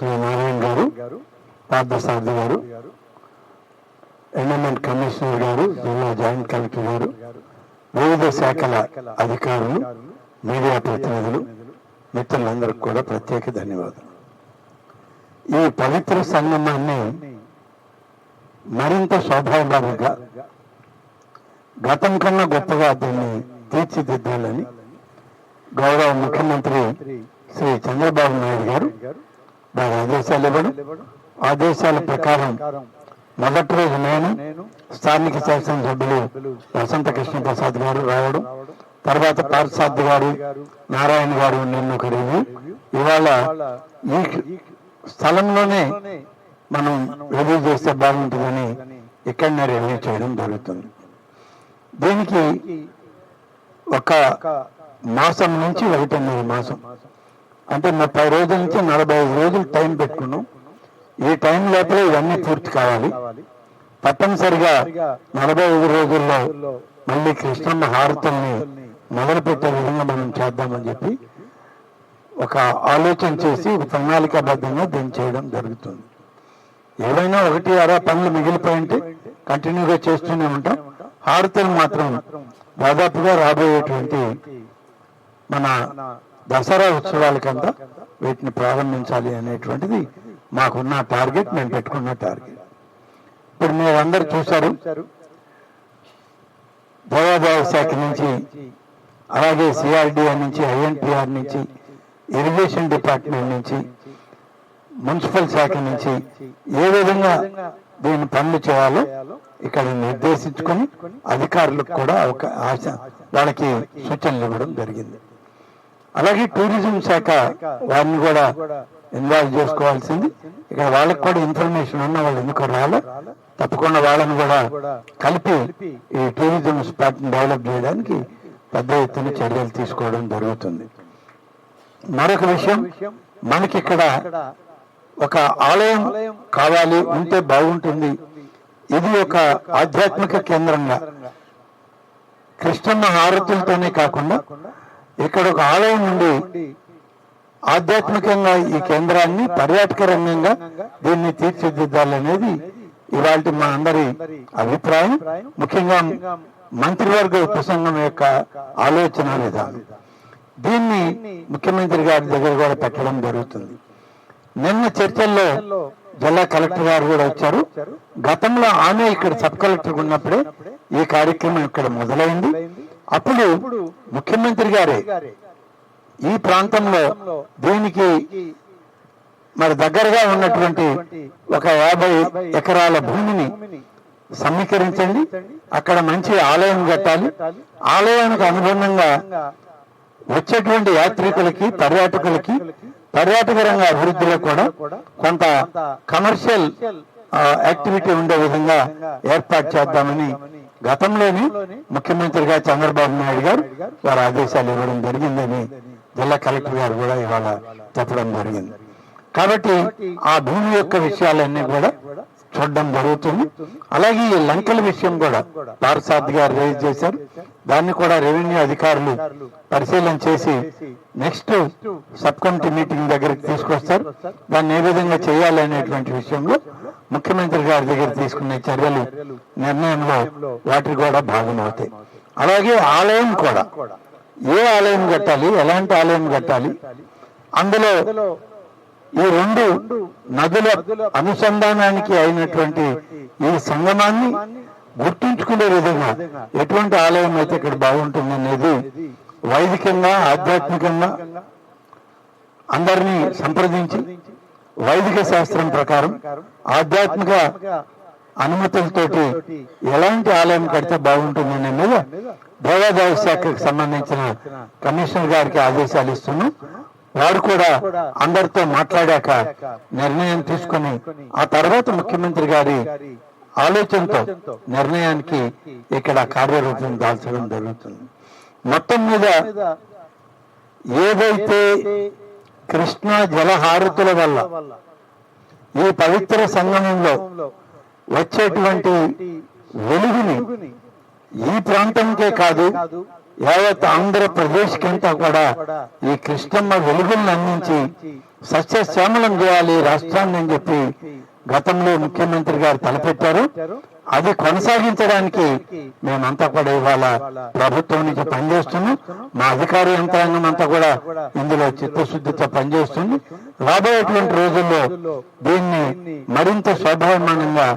శ్రీ నారాయణ గారు పార్థసారథి గారు endowment commissioner గారు జిల్లా జాయింట్ కలెక్టర్ గారు వివిధ శాఖల అధికారులు మీడియా ప్రతినిధులు మిత్రులందరికీ కూడా ప్రత్యేక ధన్యవాదాలు. ఈ పవిత్ర సంగమాన్ని మరింత శోభాభావంగా గతం కన్నా గొప్పగా దీన్ని తీర్చిదిద్దాలని గౌరవ ముఖ్యమంత్రి శ్రీ చంద్రబాబు నాయుడు గారు వారి ఆదేశాలు ఇవ్వడం. ఆదేశాల ప్రకారం మొదటి రోజు నేను స్థానిక శాసనసభ్యులు వసంత కృష్ణ ప్రసాద్ గారు రావడం. తర్వాత పార్సాద్ గారు నారాయణ గారు నిన్న రివ్యూ ఇవాళ ఈ స్థలంలోనే మనం రివ్యూ చేస్తే బాగుంటుందని ఇక్కడనే రివ్యూ చేయడం జరుగుతుంది. దీనికి ఒక మాసం నుంచి ఒకటిన్నర మాసం. అంటే ముప్పై రోజుల నుంచి నలభై ఐదు రోజులు టైం పెట్టుకున్నాం. ఈ టైం లోపల ఇవన్నీ పూర్తి కావాలి. తప్పనిసరిగా నలభై ఐదు రోజుల్లో మళ్ళీ కృష్ణమ్మ హారతుల్ని మొదలు పెట్టే విధంగా మనం చేద్దామని చెప్పి ఒక ఆలోచన చేసి ప్రణాళికాబద్ధంగా దీన్ని చేయడం జరుగుతుంది. ఏవైనా ఒకటి అరా పనులు మిగిలిపోయి ఉంటే కంటిన్యూగా చేస్తూనే ఉంటాం. హారతులు మాత్రం దాదాపుగా రాబోయేటువంటి మన దసరా ఉత్సవాలకంతా వీటిని ప్రారంభించాలి అనేటువంటిది మాకున్న టార్గెట్ మేము పెట్టుకున్న టార్గెట్. ఇప్పుడు మీరు అందరు చూశారు దేవాదాయ శాఖ నుంచి అలాగే సిఆర్డిఆర్ నుంచి ఐఎన్పిఆర్ నుంచి ఇరిగేషన్ డిపార్ట్మెంట్ నుంచి మున్సిపల్ శాఖ నుంచి ఏ విధంగా దీన్ని పనులు చేయాలో ఇక్కడ నిర్దేశించుకొని అధికారులకు కూడా ఒక ఆశ వాళ్ళకి సూచనలు ఇవ్వడం జరిగింది. అలాగే టూరిజం శాఖ వారిని కూడా ఇన్వాల్వ్ చేసుకోవాల్సింది. ఇక్కడ వాళ్ళకి కూడా ఇన్ఫర్మేషన్ ఉన్న వాళ్ళు ఎందుకు రాలే? తప్పకుండా వాళ్ళని కూడా కలిపి ఈ టూరిజం స్పాట్ డెవలప్ చేయడానికి పెద్ద ఎత్తున చర్యలు తీసుకోవడం జరుగుతుంది. మరొక విషయం మనకి ఇక్కడ ఒక ఆలయం కావాలి ఉంటే బాగుంటుంది. ఇది ఒక ఆధ్యాత్మిక కేంద్రంగా. కృష్ణమ్మ హారతులతోనే కాకుండా ఇక్కడ ఒక ఆలయం నుండి ఆధ్యాత్మికంగా ఈ కేంద్రాన్ని పర్యాటక రంగంగా దీన్ని తీర్చిదిద్దాలనేది ఇవాళ మా అందరి అభిప్రాయం. ముఖ్యంగా మంత్రివర్గ ఉపసంఘం యొక్క ఆలోచన విధానం దీన్ని ముఖ్యమంత్రి గారి దగ్గర కూడా పెట్టడం జరుగుతుంది. నిన్న చర్చల్లో జిల్లా కలెక్టర్ గారు కూడా వచ్చారు. గతంలో ఆమె ఇక్కడ సబ్ కలెక్టర్ ఉన్నప్పుడే ఈ కార్యక్రమం ఇక్కడ మొదలైంది. అప్పుడు ముఖ్యమంత్రి గారే ఈ ప్రాంతంలో దీనికి మరి దగ్గరగా ఉన్నటువంటి ఒక యాభై ఎకరాల భూమిని సమీకరించండి. అక్కడ మంచి ఆలయం కట్టాలి. ఆలయానికి అనుబంధంగా వచ్చేటువంటి యాత్రికులకి పర్యాటకులకి పర్యాటక రంగ అభివృద్ధిలో కూడా కొంత కమర్షియల్ యాక్టివిటీ ఉండే విధంగా ఏర్పాటు చేద్దామని గతంలోనే ముఖ్యమంత్రిగా చంద్రబాబు నాయుడు గారు వారు ఆదేశాలు ఇవ్వడం జరిగిందని జిల్లా కలెక్టర్ గారు కూడా ఇవాళ చెప్పడం జరిగింది. కాబట్టి ఆ భూమి యొక్క విషయాలన్నీ కూడా చూడడం జరుగుతుంది. అలాగే ఈ లంకల విషయం కూడా పార్సాద్ గారు రేజ్ చేశారు. దాన్ని కూడా రెవెన్యూ అధికారులు పరిశీలన చేసి నెక్స్ట్ సబ్ కమిటీ మీటింగ్ దగ్గరికి తీసుకొస్తారు. దాన్ని ఏ విధంగా చేయాలి అనేటువంటి విషయంలో ముఖ్యమంత్రి గారి దగ్గర తీసుకునే చర్యలు నిర్ణయంలో వాటికి కూడా భాగమవుతాయి అలాగే ఆలయం కూడా ఏ ఆలయం కట్టాలి ఎలాంటి ఆలయం కట్టాలి అందులో ఈ రెండు నదుల అనుసంధానానికి అయినటువంటి ఈ సంగమాన్ని గుర్తుంచుకునే విధంగా ఎటువంటి ఆలయం అయితే ఇక్కడ బాగుంటుంది అనేది వైదికంగా ఆధ్యాత్మికంగా అందరినీ సంప్రదించి వైదిక శాస్త్రం ప్రకారం ఆధ్యాత్మిక అనుమతులతోటి ఎలాంటి ఆలయం కడితే బాగుంటుంది అనే మీద దేవాదాయ శాఖకు సంబంధించిన కమిషనర్ గారికి ఆదేశాలు ఇస్తున్నాం. వారు కూడా అందరితో మాట్లాడాక నిర్ణయం తీసుకొని ఆ తర్వాత ముఖ్యమంత్రి గారి ఆలోచనతో నిర్ణయానికి ఇక్కడ కార్యరూపం దాల్చడం జరుగుతుంది. మొత్తం మీద ఏదైతే కృష్ణా జలహారతుల వల్ల ఈ పవిత్ర సంగమంలో వచ్చేటువంటి వెలుగుని ఈ ప్రాంతంకే కాదు యావత్ ఆంధ్రప్రదేశ్ కంతా కూడా ఈ కృష్ణమ్మ వెలుగులను అందించి సస్యశ్యామలం చేయాలి రాష్ట్రాన్ని అని చెప్పి గతంలో ముఖ్యమంత్రి గారు తలపెట్టారు. అది కొనసాగించడానికి మేమంతా కూడా ఇవాళ ప్రభుత్వం నుంచి పనిచేస్తున్నాం. మా అధికార యంత్రాంగం అంతా కూడా ఇందులో చిత్తశుద్ధితో పనిచేస్తుంది. రాబోయేటువంటి రోజుల్లో దీన్ని మరింత శోభాయమానంగా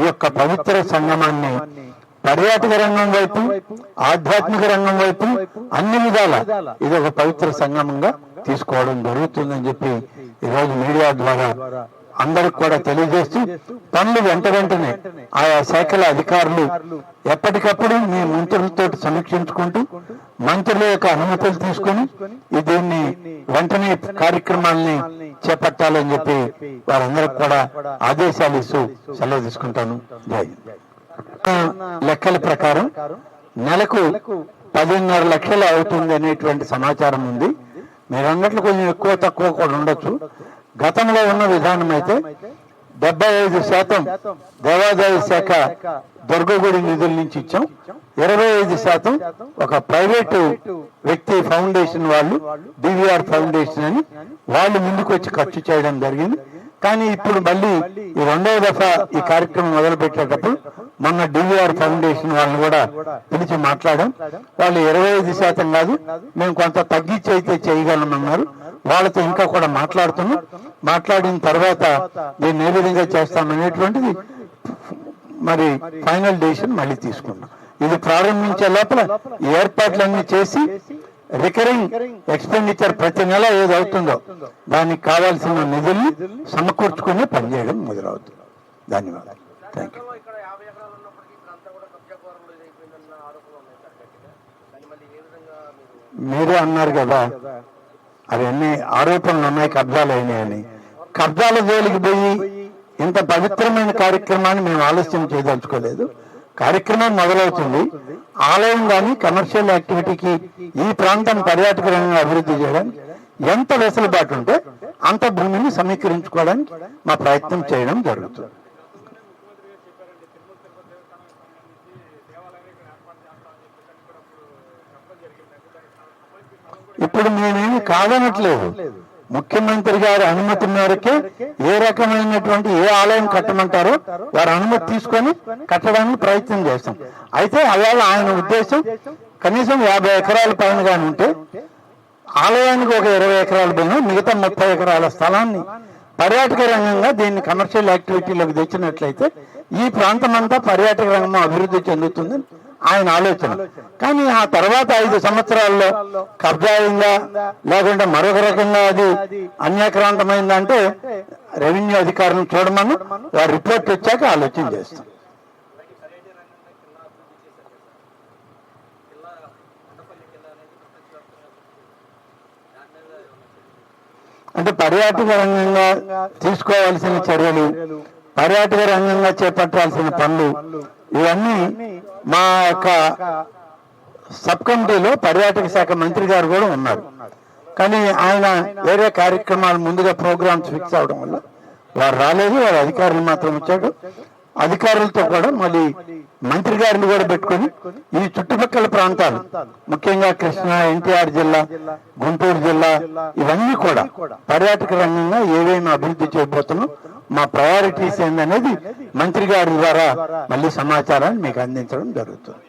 ఈ యొక్క పవిత్ర సంగమాన్ని పర్యాటక రంగం వైపు ఆధ్యాత్మిక రంగం వైపు అన్ని విధాల ఇది ఒక పవిత్ర సంగమంగా తీసుకోవడం జరుగుతుందని చెప్పి ఈరోజు మీడియా ద్వారా అందరికి కూడా తెలియజేస్తూ పనులు వెంట వెంటనే ఆయా శాఖల అధికారులు ఎప్పటికప్పుడు మీ మంత్రులతో సమీక్షించుకుంటూ మంత్రుల యొక్క అనుమతులు తీసుకొని ఈ దీన్ని వెంటనే కార్యక్రమాల్ని చేపట్టాలని చెప్పి వారందరికి కూడా ఆదేశాలు ఇస్తూ సెలవు తీసుకుంటాను జై. లెక్కల ప్రకారం నెలకు పదిన్నర లక్షలు అవుతుంది అనేటువంటి సమాచారం ఉంది. మీరు అన్నట్లు కొంచెం ఎక్కువ తక్కువ కూడా ఉండొచ్చు. గతంలో ఉన్న విధానం అయితే డెబ్బై ఐదు శాతం దేవాదాయ శాఖ దుర్గగుడి నిధుల నుంచి ఇచ్చాం. ఇరవై ఐదు శాతం ఒక ప్రైవేటు వ్యక్తి ఫౌండేషన్ వాళ్ళు డివిఆర్ ఫౌండేషన్ అని వాళ్ళు ముందుకు వచ్చి ఖర్చు చేయడం జరిగింది. కానీ ఇప్పుడు మళ్ళీ ఈ రెండవ దశ ఈ కార్యక్రమం మొదలు పెట్టేటప్పుడు మొన్న డివిఆర్ ఫౌండేషన్ వాళ్ళని కూడా పిలిచి మాట్లాడాం. వాళ్ళు ఇరవై ఐదు శాతం కాదు మేము కొంత తగ్గించి అయితే చేయగలమన్నారు. వాళ్ళతో ఇంకా కూడా మాట్లాడుతున్నాం. మాట్లాడిన తర్వాత దీన్ని ఏ విధంగా చేస్తామనేటువంటిది మరి ఫైనల్ డెసిషన్ మళ్ళీ తీసుకున్నాం ఇది ప్రారంభించే లోపల ఏర్పాట్లన్నీ చేసి రికరింగ్ ఎక్స్పెండిచర్ ప్రతి నెల ఏది అవుతుందో దానికి కావాల్సిన నిధుల్ని సమకూర్చుకుని పనిచేయడం మొదలవుతుంది. ధన్యవాదాలు. థ్యాంక్ యూ మీరే అన్నారు కదా అవన్నీ ఆరోపణలు ఉన్నాయి కబ్జాలు అయినాయని. కబ్జాల జోలికి పోయి ఇంత పవిత్రమైన కార్యక్రమాన్ని మేము ఆలస్యం చేయదలుచుకోలేదు. కార్యక్రమం మొదలవుతుంది. ఆలయం కానీ కమర్షియల్ యాక్టివిటీకి ఈ ప్రాంతం పర్యాటక రంగం అభివృద్ధి చేయడానికి ఎంత వెసులుబాటు ఉంటే అంత భూమిని సమీకరించుకోవడానికి మా ప్రయత్నం చేయడం జరుగుతుంది. ఇప్పుడు మేమేమి కాదనట్లేదు. ముఖ్యమంత్రి గారి అనుమతి మేరకే ఏ రకమైనటువంటి ఏ ఆలయం కట్టమంటారో వారి అనుమతి తీసుకొని కట్టడానికి ప్రయత్నం చేస్తాం. అయితే అలా ఆయన ఉద్దేశం కనీసం యాభై ఎకరాల పైన కానీ ఉంటే ఆలయానికి ఒక ఇరవై ఎకరాల పైన మిగతా ముప్పై ఎకరాల స్థలాన్ని పర్యాటక రంగంగా దీన్ని కమర్షియల్ యాక్టివిటీలోకి తెచ్చినట్లయితే ఈ ప్రాంతం అంతా పర్యాటక రంగం అభివృద్ధి చెందుతుంది. ఆయన ఆలోచన. కానీ ఆ తర్వాత ఐదు సంవత్సరాల్లో కబ్జా అయిందా లేకుంటే మరొక రకంగా అది అన్యాక్రాంతమైందా అంటే రెవెన్యూ అధికారులను చూడమని వారు రిపోర్ట్ వచ్చాక ఆలోచన చేస్తాం. అంటే పర్యాటక రంగంగా తీసుకోవాల్సిన చర్యలు పర్యాటక రంగంగా చేపట్టాల్సిన పనులు ఇవన్నీ మా యొక్క సబ్ కమిటీలో పర్యాటక శాఖ మంత్రి గారు కూడా ఉన్నారు. కానీ ఆయన వేరే కార్యక్రమాలు ముందుగా ప్రోగ్రామ్స్ ఫిక్స్ అవడం వల్ల వారు రాలేదు వారు అధికారులు మాత్రం వచ్చాడు అధికారులతో కూడా మళ్ళీ మంత్రి గారిని కూడా పెట్టుకొని ఈ చుట్టుపక్కల ప్రాంతాలు ముఖ్యంగా కృష్ణా ఎన్టీఆర్ జిల్లా గుంటూరు జిల్లా ఇవన్నీ కూడా పర్యాటక రంగంగా ఏవేమి అభివృద్ధి చేయబోతున్నాం. మా ప్రయారిటీస్ ఏందనేది మంత్రి గారి ద్వారా మళ్ళీ సమాచారాన్ని మీకు అందించడం జరుగుతుంది.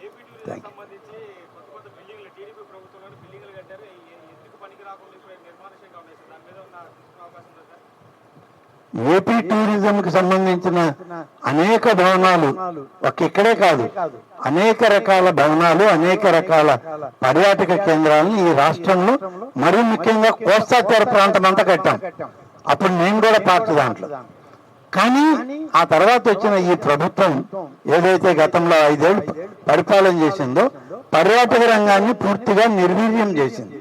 థ్యాంక్ యూ సంబంధించి కొత్త కొత్త బిల్డింగ్లు టీడీపీ ప్రభుత్వంలో బిల్డింగ్లు కట్టారు ఈ ఎందుకు పనికి రాకుండా ఇప్పుడు నిర్మానుష్యంగా ఉన్నాయి సార్ దాని మీద ఉన్న అవకాశం ఉందా సార్ ఏపీ టూరిజం కి సంబంధించిన అనేక భవనాలు ఒక ఇక్కడే కాదు అనేక రకాల భవనాలు అనేక రకాల పర్యాటక కేంద్రాలను ఈ రాష్ట్రంలో మరీ ముఖ్యంగా కోస్తా తీర ప్రాంతం అంతా కట్టాం. అప్పుడు నేను కూడా పార్టీ దాంట్లో. కానీ ఆ తర్వాత వచ్చిన ఈ ప్రభుత్వం ఏదైతే గతంలో ఐదేళ్ళు పరిపాలన చేసిందో పర్యాటక రంగాన్ని పూర్తిగా నిర్వీర్యం చేసింది.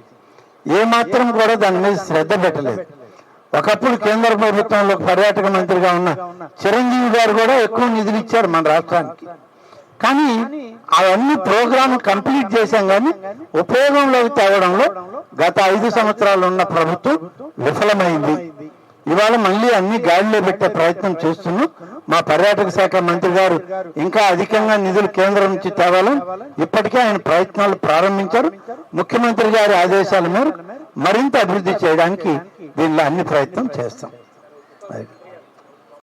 ఏ మాత్రం కూడా దాని మీద శ్రద్ధ పెట్టలేదు. ఒకప్పుడు కేంద్ర ప్రభుత్వంలో పర్యాటక మంత్రిగా ఉన్న చిరంజీవి గారు కూడా ఎక్కువ నిధులు ఇచ్చారు మన రాష్ట్రానికి. కానీ అవన్నీ ప్రోగ్రామ్ కంప్లీట్ చేశాం కానీ ఉపయోగంలోకి తేవడంలో గత ఐదు సంవత్సరాలు ఉన్న ప్రభుత్వం విఫలమైంది. ఇవాళ మళ్ళీ అన్ని గాడిలో పెట్టే ప్రయత్నం చేస్తున్నాం. మా పర్యాటక శాఖ మంత్రి గారు ఇంకా అధికంగా నిధులు కేంద్రం నుంచి తేవాలని ఇప్పటికే ఆయన ప్రయత్నాలు ప్రారంభించారు. ముఖ్యమంత్రి గారి ఆదేశాల మేరకు మరింత అభివృద్ధి చేయడానికి దీనిలో అన్ని ప్రయత్నం చేస్తాం.